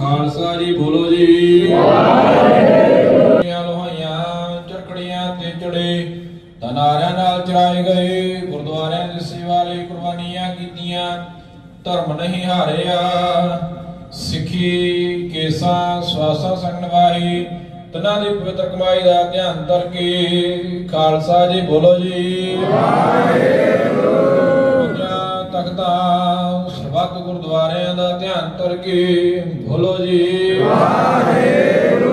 ਖਾਲਸਾ ਜੀ, ਬੋਲੋ ਜੀ। ਵਾਹਿਗੁਰੂ ਲੋਹਾਈਆਂ ਚਰਕੜੀਆਂ ਤੇ ਚੜੇ ਤਨਾਰਿਆਂ ਨਾਲ ਚਰਾਏ ਗਏ ਗੁਰਦੁਆਰਿਆਂ ਦੀ ਸੇਵਾ ਲਈ ਕੁਰਬਾਨੀਆਂ ਕੀਤੀਆਂ, ਧਰਮ ਨਹੀਂ ਹਾਰਿਆ। ਸਿੱਖੀ, ਕੇਸਾਂ, ਸਵਾਸਾਂ ਸੰਗ ਤਨਾਂ ਦੀ ਪਵਿੱਤਰ ਕਮਾਈ ਦਾ ਧਿਆਨ ਕਰਕੇ ਖਾਲਸਾ ਜੀ, ਬੋਲੋ ਜੀ। ਪੰਜਾਂ ਤਖਤਾਂ ਸਰਬੱਤ ਗੁਰਦੁਆਰਿਆਂ ਦਾ ਧਿਆਨ ਕਰਕੇ ਬੋਲੋ ਜੀ। ਵਾਹਿਗੁਰੂ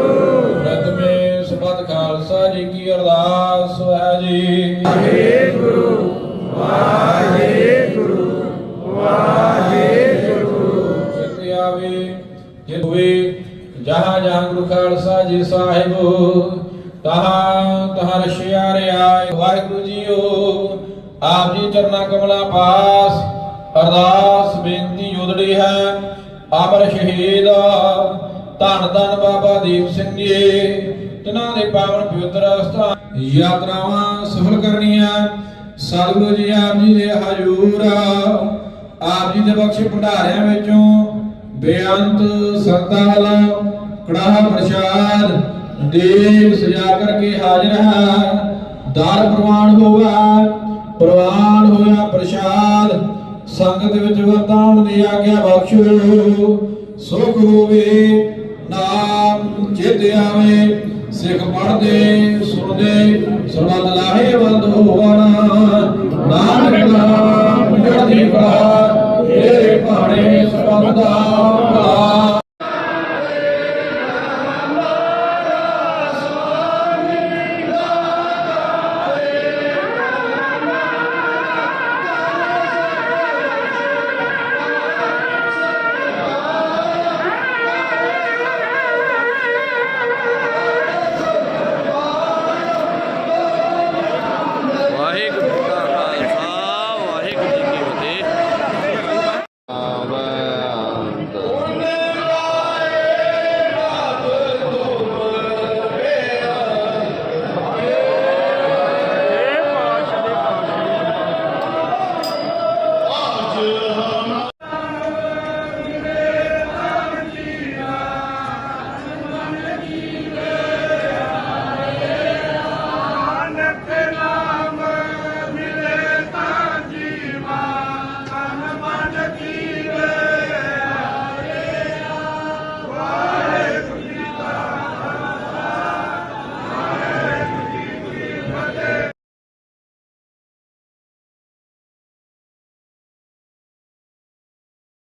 ਪ੍ਰਤਮੇ ਸਰਬੱਤ ਖਾਲਸਾ ਜੀ ਕੀ ਅਰਦਾਸ ਹੈ ਜੀ। ਚਿਤ ਆਵੇ ਜੇ ਹੋਵੇ, ਜਹਾਂ ਜਹਾਂ ਗੁਰੂ ਖਾਲਸਾ ਜੀ ਸਾਹਿਬ, ਤਹਾਂ ਤਹਾਂ ਰਸ਼ਿਆਰਿਆ ਵਾਹਿਗੁਰੂ ਜੀਓ, ਆਪ ਜੀ ਚਰਨਾ ਕਮਲਾ ਪਾਸ ਅਰਦਾਸ ਬੇਨਤੀ ਜੋਦੜੀ ਹੈ, ਅਮਰ ਸ਼ਹੀਦ ਧੰਨ ਧੰਨ ਬਾਬਾ ਦੀਪ ਸਿੰਘ ਜੀ ਤਿਨਾਂ ਦੇ ਪਾਵਨ ਪਵਿੱਤਰ ਸਥਾਨ ਯਾਤਰਾਵਾਂ ਸਫਲ ਕਰਨੀਆਂ। ਸਤਿਗੁਰੂ ਜੀ ਆਪ ਜੀ ਦੇ ਹਜੂਰ ਆਪ ਜੀ ਦੇ ਬਖਸ਼ੇ ਭੰਡਾਰਿਆਂ ਵਿੱਚੋਂ ਬੇਅੰਤ ਸਰਦਾ ਕੜਾਹ ਪ੍ਰਸ਼ਾਦ ਦੇਵ ਸਜਾ ਕਰਕੇ ਹਾਜ਼ਰ ਹੈ। ਦਾਰ ਪ੍ਰਵਾਨ ਹੋਵਾ ਪ੍ਰਵਾਨ ਹੋਇਆ ਪ੍ਰਸ਼ਾਦ। ਸੰਗਤ ਵਿੱਚ ਵਰਤਾਉਣ ਦੀ ਆਗਿਆ ਬਖਸ਼ੋ। ਸੁਖ ਹੋਵੇ, ਨਾਮ ਚਿਤ ਆਵੇ, ਸਿੱਖ ਪੜਦੇ ਸੁਣਦੇ ਸਰਬੱਤ ਲਾਹੇਵੰਦ ਹੋਵਣ ਨਾਨਕ ਨਾਮ ਚੜ੍ਹਦੀ ਕਲਾ, ਤੇਰੇ ਭਾਣੇ ਸਰਬੱਤ ਦਾ